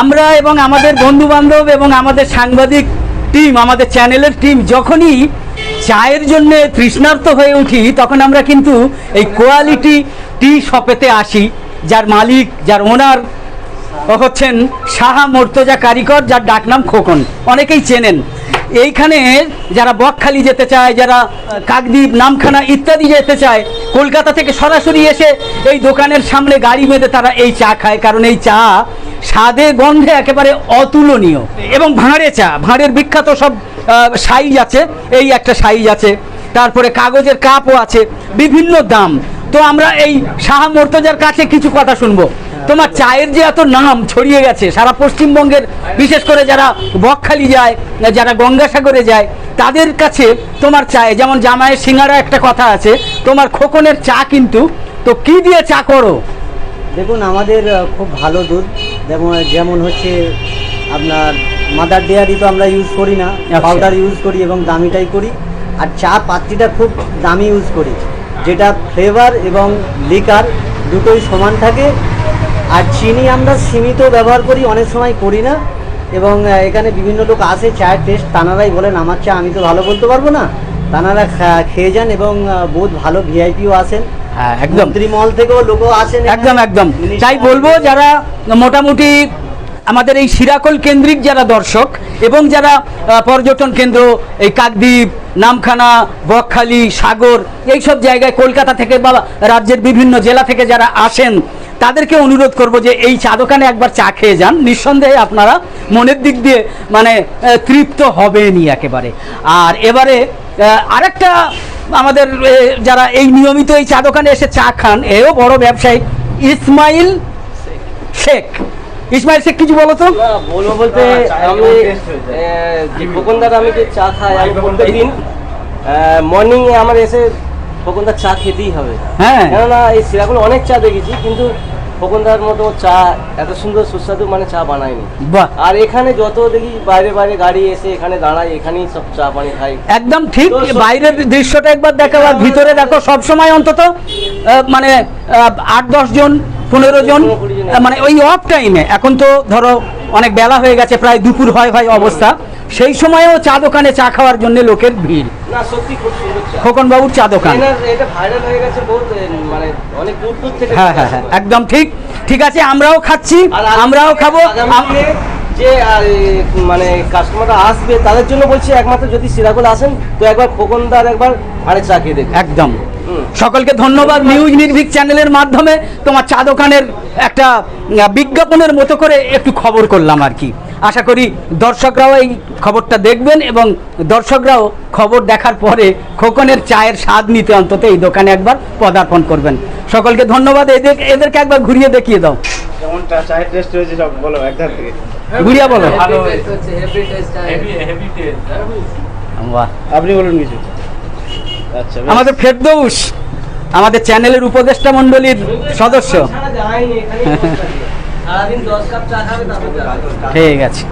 আমরা এবং আমাদের বন্ধু বান্ধব এবং আমাদের সাংবাদিক টিম আমাদের চ্যানেলের টিম যখনই চায়ের জন্য তৃষ্ণার্ত হয়ে উঠি, তখন আমরা কিন্তু এই কোয়ালিটি টি শপেতে আসি, যার মালিক, যার ওনার হচ্ছেন সাহা মর্তজা কারিকর যার ডাকনাম খোকন। অনেকেই চেনেন। এইখানে যারা বকখালি যেতে চায়, যারা কাকদ্বীপ, নামখানা ইত্যাদি যেতে চায় কলকাতা থেকে সরাসরি এসে এই দোকানের সামনে গাড়ি বেঁধে তারা এই চা খায়, কারণ এই চা স্বাদে, গন্ধে একেবারে অতুলনীয়। এবং ভাঁড়ে চা, ভাঁড়ের বিখ্যাত সব সাইজ আছে, এই একটা সাইজ আছে। তারপরে কাগজের কাপও আছে, বিভিন্ন দাম। তো আমরা এই শাহ মোর্তজার কাছে কিছু কথা শুনব। তোমার চায়ের যে এত নাম ছড়িয়ে গেছে সারা পশ্চিমবঙ্গের বিশেষ করে যারা বকখালি যায় যারা গঙ্গাসাগরে যায় তাদের কাছে তোমার চায়ে যেমন জামাইয়ের সিঙ্গারা একটা কথা আছে তোমার খোকনের চা কিন্তু তো কি দিয়ে চা করো দেখুন আমাদের খুব ভালো দুধ যেমন যেমন হচ্ছে আপনার মাদার ডেয়ারি তো আমরা ইউজ করি না আচ্ছা। পাউডার ইউজ করি এবং দামিটাই করি আর চা পাত্রিটা খুব দামি ইউজ করি যেটা ফ্লেভার এবং লিকার দুটোই সমান থাকে আর চিনি আমরা সীমিত ব্যবহার করি অনেক সময় করি না। এবং এখানে বিভিন্ন লোক আসে চায়ের টেস্ট তানারাই বলেন আমার চা আমি তো ভালো বলতে পারব না। তানারা খেয়ে যান এবং বহুত ভালো ভিআইপিও আসেন। হ্যাঁ একদম। মন্ত্রীমহল থেকেও লোকও আসেন একদম একদম। তাই বলব যারা মোটামুটি আমাদের এই সিরাকল কেন্দ্রিক যারা দর্শক এবং যারা পর্যটন কেন্দ্র এই কাকদ্বীপ নামখানা বকখালি সাগর এই সব জায়গায় কলকাতা থেকে বা রাজ্যের বিভিন্ন জেলা থেকে যারা আসেন তাদেরকে অনুরোধ করব যে এই চা দোকানে একবার চা খেয়ে যান। নিঃসন্দেহে আপনারা মনের দিক দিয়ে মানে তৃপ্ত হবেনই একেবারে। আর এবারে আরেকটা আমাদের যারা এই নিয়মিত এই চা দোকানে এসে চা খান এও বড় ব্যবসায়ী ইসমাইল শেখ। ইসমাইল শেখ কিছু বলো তো? বলব বলতে আমি খোকনদার আমি যে চা খাই আমি প্রত্যেকদিন মর্নিং আমার এসে খোকনদার চা খেতেই হবে। হ্যাঁ। কেননা এই সিরাগুলো অনেক চা দেখেছি কিন্তু খোকনদার মতো চা এত সুন্দর সুস্বাদু মানে চা বানায়নি। বাহ। আর এখানে যত দেখি বাইরে বাইরে গাড়ি এসে এখানে দাঁড়ায় এখানেই সব চা পানি খাই একদম ঠিক বাইরের দৃশ্যটা একবার দেখো আর ভিতরে দেখো সব সময় অন্তত মানে আট দশ জন পনেরো জন মানে ওই অফ টাইমে এখন তো ধরো অনেক বেলা হয়ে গেছে প্রায় দুপুর হয় হয় অবস্থা। সেই সময়েও চা দোকানে চা খাওয়ার জন্য লোকের ভিড়। খোকন বাবুর চা। দোকান। হয়ে মানে হ্যাঁ হ্যাঁ হ্যাঁ একদম ঠিক। ঠিক আছে আমরাও খাচ্ছি আমরাও খাব। যে মানে কাস্টমাররা আসবে তাদের জন্য বলছি একমাত্র যদি সিরাকুল আসেন তো একবার খোকনদার একবার ভাড়ে চা খেয়ে দেখবেন একদম। সকলকে ধন্যবাদ নিউজ নির্ভীক চ্যানেলের মাধ্যমে। তোমার চা দোকানের একটা বিজ্ঞাপনের মতো করে একটু খবর করলাম আর কি। আশা করি দর্শকরাও এই খবরটা দেখবেন এবং দর্শকরাও খবর দেখার পরে খোকনের চায়ের স্বাদ নিতে অন্তত এই দোকানে একবার পদার্পণ করবেন। সকলকে ধন্যবাদ। এদের এদেরকে একবার ঘুরিয়ে দেখিয়ে দাও। যেমন চা- চায়ের টেস্ট হয়েছে সব বলো একধার থেকে। ঘুরিয়ে বলো। ভালো। হেভি হয়েছে। টেস্ট হচ্ছে হেভি টেস্ট হেভি টেস্ট বাহ। আপনি বলুন কিছু। আচ্ছা আমাদের ফেরদৌস আমাদের চ্যানেলের উপদেষ্টা মণ্ডলীর সদস্য। ঠিক আছে।